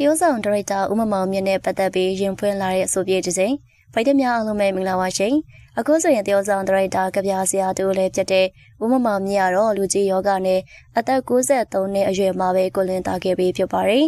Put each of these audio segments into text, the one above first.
တရုတ်ဆောင်ဒါရိုက်တာဦးမမောင်မြင့်နဲ့ပတ်သက်ပြီးရင်ဖွင့်လာတဲ့အဆိုပြေဒီဇိုင်းဖိုက်တများအားလုံးပဲမင်္ဂလာပါရှင်အခုဆိုရင်တရုတ်ဆောင်ဒါရိုက်တာကဗျာဆရာတူလည်းဖြစ်တဲ့ဦးမမောင်မြင့်ကတော့လူကြီးယောဂနဲ့အသက်63နှစ်အရွယ်မှာပဲကိုလင်းတာခဲ့ပြီးဖြစ်ပါတယ်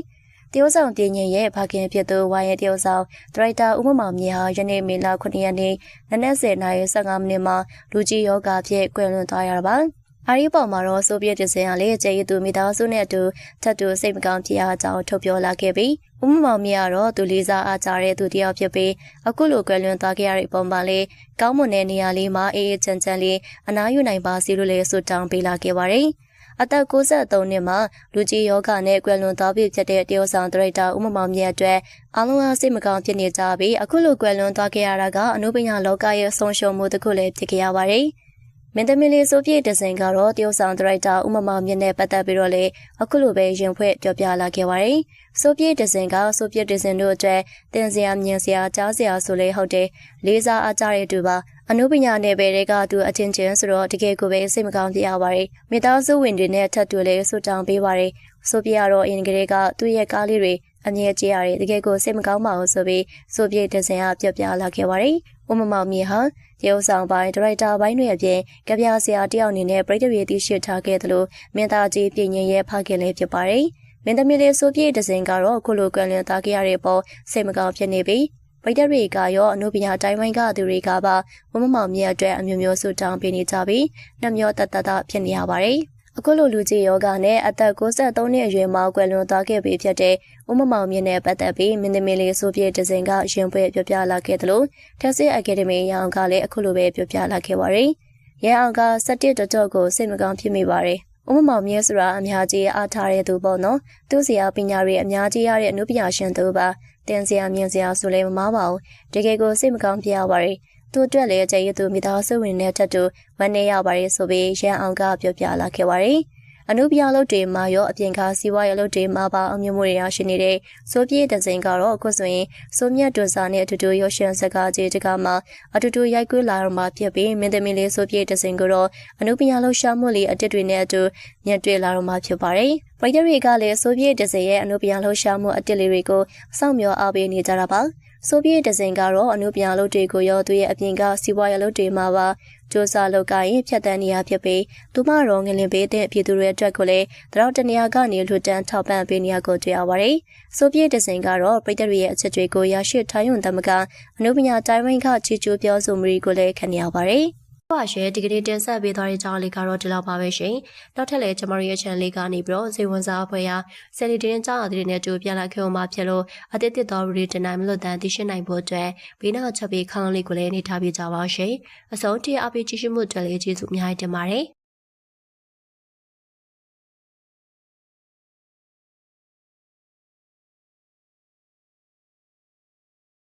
တရုတ်ဆောင်ပြည်ညင်ရဲ့ဖခင်ဖြစ်သူဝိုင်းရဲ့တရုတ်ဆောင်ဒရိုက်တာဦးမမောင်မြင့်ဟာယနေ့မေလ9ရက်နေ့နနက်10:15မိနစ်မှာလူကြီးယောဂဖြစ်ကွယ်လွန်သွားရတာပါ အာရီပေါ်မှာတော့ဆိုဗီယက်တစ်စင်ကလည်းကျေးဇူးမိသားစုနဲ့အတူထပ်တူစိတ်မကောင်းဖြစ်အားကြောင်းထုတ်ပြောလာခဲ့ပြီးဦးမမောင်မြင့်ကတော့သူလေးစားအားကြတဲ့သူတစ်ယောက်ဖြစ်ပြီးအခုလိုကွယ်လွန်သွားခဲ့ရတဲ့အပေါ်မှာလည်းကောင်းမွန်တဲ့နေရာလေးမှာအေးအေးချမ်းချမ်းလေးအနားယူနိုင်ပါစေလို့လည်းဆုတောင်းပေးလာခဲ့ပါတယ်။အသက်63နှစ်မှာလူကြီးယောဂနဲ့ကွယ်လွန်သွားပြီဖြစ်တဲ့တရုတ်ဆောင်ဒရိုက်တာဦးမမောင်မြတ်အတွက်အားလုံးအားစိတ်မကောင်းဖြစ်နေကြပြီးအခုလိုကွယ်လွန်သွားခဲ့ရတာကအနုပညာလောကရဲ့ဆုံးရှုံးမှုတစ်ခုလည်းဖြစ်ခဲ့ရပါတယ်။ မင်းသမီးလေးဆိုပြည့်ဒဇင်ကတော့တရုတ်ဆောင်ဒရိုက်တာဦးမမောင်မြင့်နဲ့ပတ်သက်ပြီးတော့လေအခုလိုပဲရင်ဖွဲ့ပြောပြလာခဲ့ပါတယ်။ဆိုပြည့်ဒဇင်ကဆိုပြည့်ဒဇင်တို့အတွက်တင်စရာမြင်စရာကြားစရာဆိုလေဟုတ်တယ်။လေးစားအားကြတဲ့သူပါအနုပညာနယ်ပယ်တွေကသူအချင်းချင်းဆိုတော့တကယ်ကိုပဲစိတ်မကောင်းပြရပါတယ်။မိသားစုဝင်တွေနဲ့ထပ်တူလေးဆူတောင်းပေးပါတယ်။ဆိုပြကတော့အင်္ဂလိပ်ကသူ့ရဲ့ကားလေးတွေအမြဲကြည့်ရတယ်တကယ်ကိုစိတ်မကောင်းပါဘူးဆိုပြီးဆိုပြဒဇင်ကပြောပြလာခဲ့ပါတယ်။ ဦးမမောင်မြေဟာရုပ်ဆောင်ပိုင်းဒါရိုက်တာပိုင်းတွေအပြင်ကဗျာဆရာတယောက်အနေနဲ့ပြည်သူတွေသိရှိထားခဲ့သလိုမင်းသားကြီးပြည်ငင်ရဲ့ဖခင်လည်းဖြစ်ပါတယ်။မင်းသမီးလေးဆိုပြဒဇင်ကတော့အခုလိုကွယ်လွန်သွားခဲ့ရတဲ့ပေါ်စိတ်မကောင်းဖြစ်နေပြီးဗိဒတ်တွေကရောအနုပညာတိုင်းဝိုင်းကသူတွေကပါဝမမောင်မြတ်အတွက်အမျိုးမျိုးဆူတောင်းပေးနေကြပြီးနှမျောတတတဖြစ်နေရပါတယ်။ အခုလိုလူကြီးယောဂနဲ့အသက်63နှစ်အရွယ်မှာကွယ်လွန်သွားခဲ့ပြီဖြစ်တဲ့ဦးမမောင်မြင့်နဲ့ပတ်သက်ပြီးမင်းသမီးလေးဆိုပြဒဇင်ကရင်ပွဲပြောပြလာခဲ့သလိုတက်စစ်အကယ်ဒမီရအောင်ကလည်းအခုလိုပဲပြောပြလာခဲ့ပါတယ်။ရန်အောင်က17တတော်ကိုစိတ်မကောင်းဖြစ်မိပါတယ်။ဦးမမောင်မြင့်ဆိုတာအများကြီးအားထားတဲ့သူပေါ့နော်။သူ့ဆရာပညာရေးအများကြီးရတဲ့အမှုပညာရှင်သူပါ။တင်စရာမြင်စရာဆိုလည်းမမားပါဘူး။တကယ်ကိုစိတ်မကောင်းဖြစ်ရပါတယ်။ သူ့အတွက်လည်းကျေးဇူးမိသားစုဝင်တဲ့ထက်တူဝမ်းနည်းရပါတယ်ဆိုပြီးရန်အောင်ကပြောပြလာခဲ့ပါတယ်။အနုပြလုပ်တွေမှာရောအပြင်ကစီးပွားရေးလုပ်တွေမှာပါအမျိုးမျိုးတွေရရှိနေတဲ့စိုးပြေးတဲ့စိန်ကတော့အခုဆိုရင်စိုးမြတ်တွန်စာနဲ့အတူတူရုပ်ရှင်စကားကြီးတကမှာအတူတူရိုက်ကွေးလာတော့မှဖြစ်ပြီးမင်းသမီးလေးစိုးပြေးတဲ့စိန်ကတော့အနုပြလုပ်ရှာမှုလေးအတစ်တွေနဲ့အတူညက်တွေ့လာတော့မှဖြစ်ပါတယ်။ ပရိသတ်တွေကလည်းစိုးပြေးတဲ့စိန်ရဲ့အနုပြလှရှာမှုအတစ်လေးတွေကိုစောင့်မျှော်အားပေးနေကြတာပါ။ဆိုဗီယက်ဒဇင်ကတော့အနုပညာလုပ်တွေကိုရောသူရဲ့အပြင်ကစီးပွားရေးလုပ်တွေမှာပါစ조사လုပ်ကိုင်ဖြတ်တန်းနေရဖြစ်ပြီးသူမရောငလင်ပေးတဲ့ပြည်သူတွေအတွက်ကိုလည်းတရောတနေရာကနေလွတ်တန်းထောက်ပံ့ပေးနေရကိုတွေ့ရပါတယ်။ဆိုဗီယက်ဒဇင်ကတော့ပြည်သူတွေရဲ့အချက်တွေကိုရရှိထိုင်းယွန်သမကအနုပညာတိုင်းဝိုင်းကချီကျူးပြောဆိုမှုတွေကိုလည်းခံရပါတယ်။ ပါရှယ်ဒီကနေ့တင်ဆက်ပေးသွားတဲ့ကြောင်းလေးကတော့ဒီလောက်ပါပဲရှင်။နောက်ထပ်လည်းကျမတို့ရဲ့ channel လေးကနေပြီးတော့ဇေဝန်စားအဖွဲ့ရာဆယ်လီတင်းကြောင်းအသစ်နဲ့ကြိုပြန်လာခဲ့အောင်မှာဖြစ်လို့အသစ်တစ်တော်ရီတင်နိုင်မလို့တန်သိရှိနိုင်ဖို့အတွက်ဘေးနောက်ချက်ပြီးခေါင်းလေးကိုလည်းနေထားပြကြပါရှင်။အဆုံးထိအပိကြည့်ရှုမှုတွေလည်းကျေးဇူးအများကြီးတင်ပါတယ်။